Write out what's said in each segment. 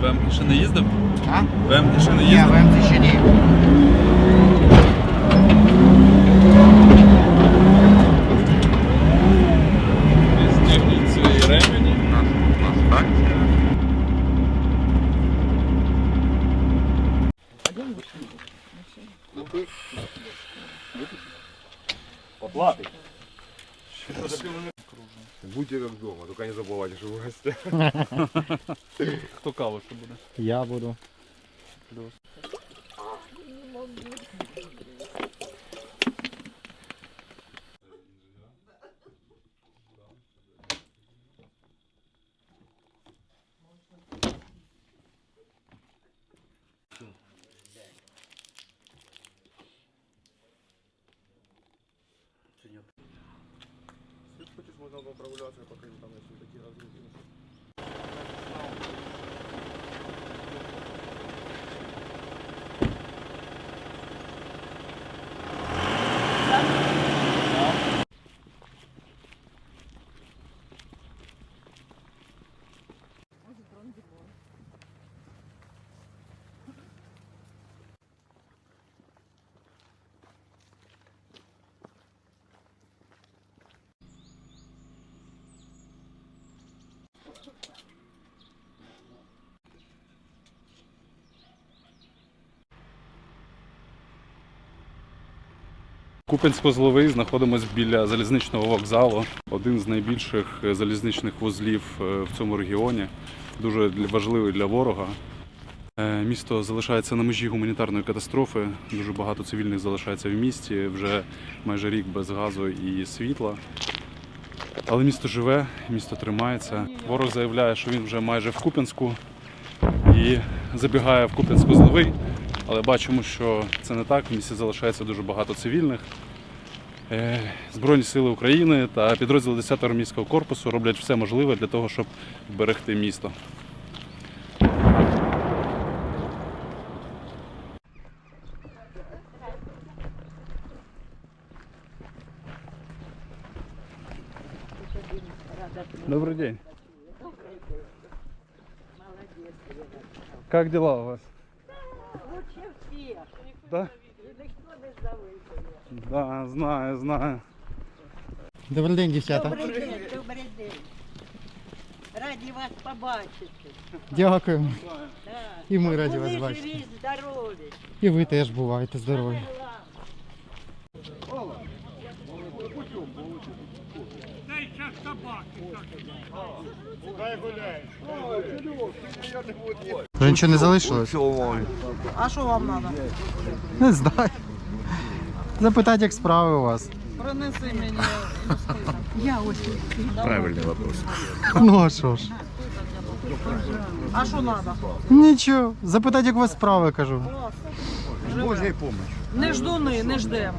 В Емки ще не їздив? А? В Емки ще не Ні, їздив? в МЦ ще ні. Пристегніть свої ремені. Так? Будьте как дома, только не забывайте, що вы гостя. Хто каву ще буде? Я буду. Хоть можно было прогуляться, пока не там если такие разрухи. Купенсько-Зловий знаходимося біля залізничного вокзалу, один з найбільших е, залізничних вузлів е, в цьому регіоні, дуже важливий для ворога. Е, Місто залишається на межі гуманітарної катастрофи. Дуже багато цивільних залишається в місті, вже майже рік без газу і світла. Але місто живе, місто тримається. Ворог заявляє, що він вже майже в Куп'янську і забігає в Куп'янсько-Зловий. Але бачимо, що це не так. В місті залишається дуже багато цивільних. Е, Збройні сили України та підрозділи 10-го армійського корпусу роблять все можливе для того, щоб вберегти місто. Добрый день. Как дела у вас? Да? Ніхто не зависить. Да, знаю, знаю. Добрий день, дівчата. Добрий день, добрий день. Раді вас побачити. Дякую. Да. І ми раді Були вас бачити. живі, здорові. І ви теж буваєте здорові. Вже нічого не залишилось? А що вам треба? Не знаю. Запитати, як справи у вас. Принеси мені. Правильный вопрос. Ну а що ж? А що треба? Нічого. Запитати, як у вас справи, кажу. Не ждуни, не ждем.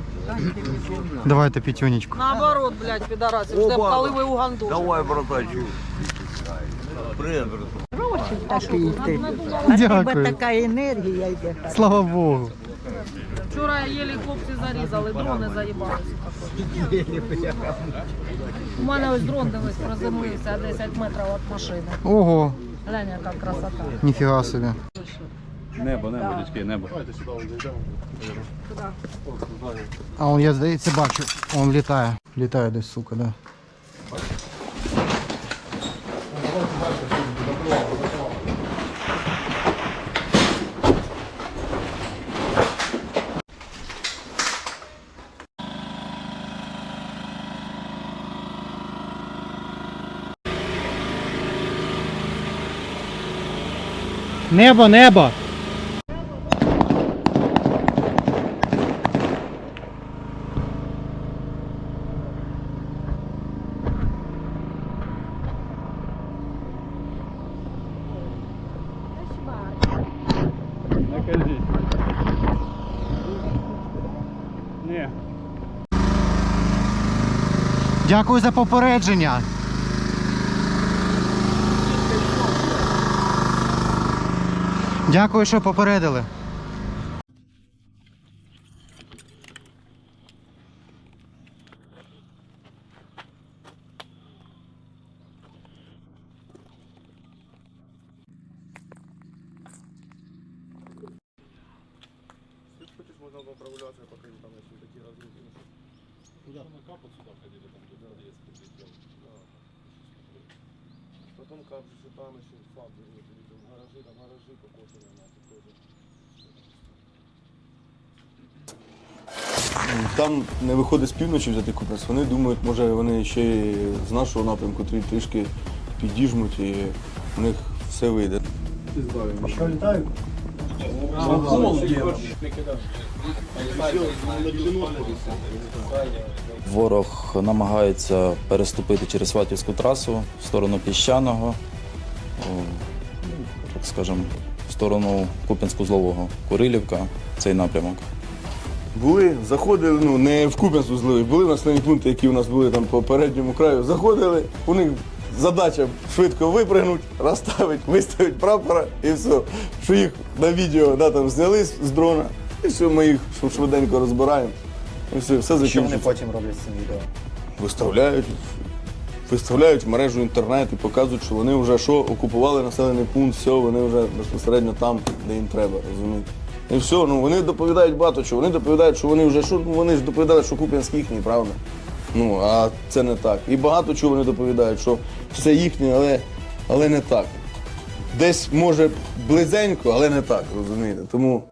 Давайте п'ятюнечку. Наоборот, блядь, підарасів, ждем, коли ви уганду. Давай, братачу. Привет, брат. Такий ти. А тебе Дякую. така енергія йде. Слава Богу. Вчора єлі хлопці зарізали, дрони заїбалися. У мене ось дрон дивись приземлився 10 метрів від машини. Ого, Глянь, яка красота. ніфіга собі. Небо, небо, дядьки, небо. А он, я здається, бачу. Он літає. Літає десь, сука, да. Небо, небо! Дякую за попередження. Дякую, що попередили. можно управляться, сюда ходили, там Потом кап там еще фабрик гаражи, там гаражи покошены, нахуй тоже. Там не виходить з півночі взяти купрес. Вони думають, може вони ще й з нашого напрямку трі- трішки підіжмуть і в них все вийде. Ворог намагається переступити через Сватівську трасу в сторону Піщаного, так скажемо, в сторону Куп'янсько-Злового, Курилівка, цей напрямок. Були, заходили, ну не в Куп'янську зливи, були населені пункти, які у нас були там по передньому краю. Заходили, у них задача швидко випригнути, розставити, виставити прапора і все. Що їх на відео да, там зняли з дрона, і все, ми їх швиденько розбираємо. І все, все закінчиться. потім роблять з цим відео? виставляють, виставляють мережу інтернет і показують, що вони вже що, окупували населений пункт, все, вони вже безпосередньо там, де їм треба, розумієте. І все, ну вони доповідають багато чого. Вони доповідають, що вони вже що, ну вони ж доповідали, що Куп'янськ їхній, правда? Ну, а це не так. І багато чого вони доповідають, що все їхнє, але, але не так. Десь може близенько, але не так, розумієте. Тому